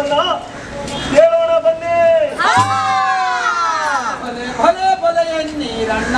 ವಿಷಯವನ್ನ ಹೇಳೋಣ ಬನ್ನಿ. ಬಲೆ ಬಲೆಯ ನೀರಣ್ಣ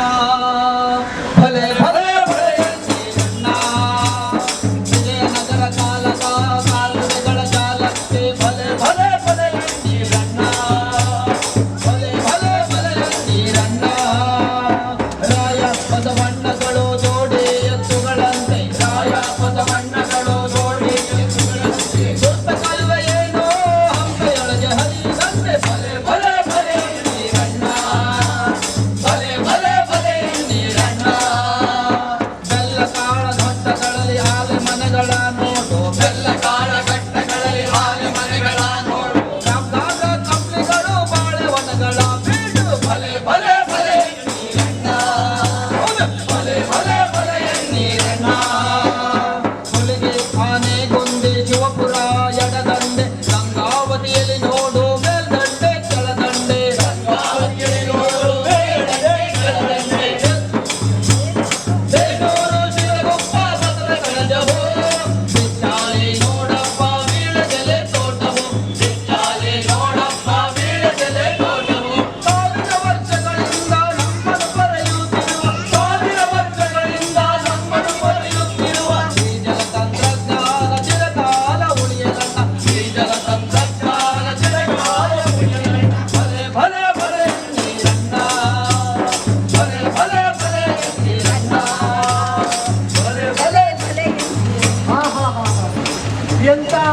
天大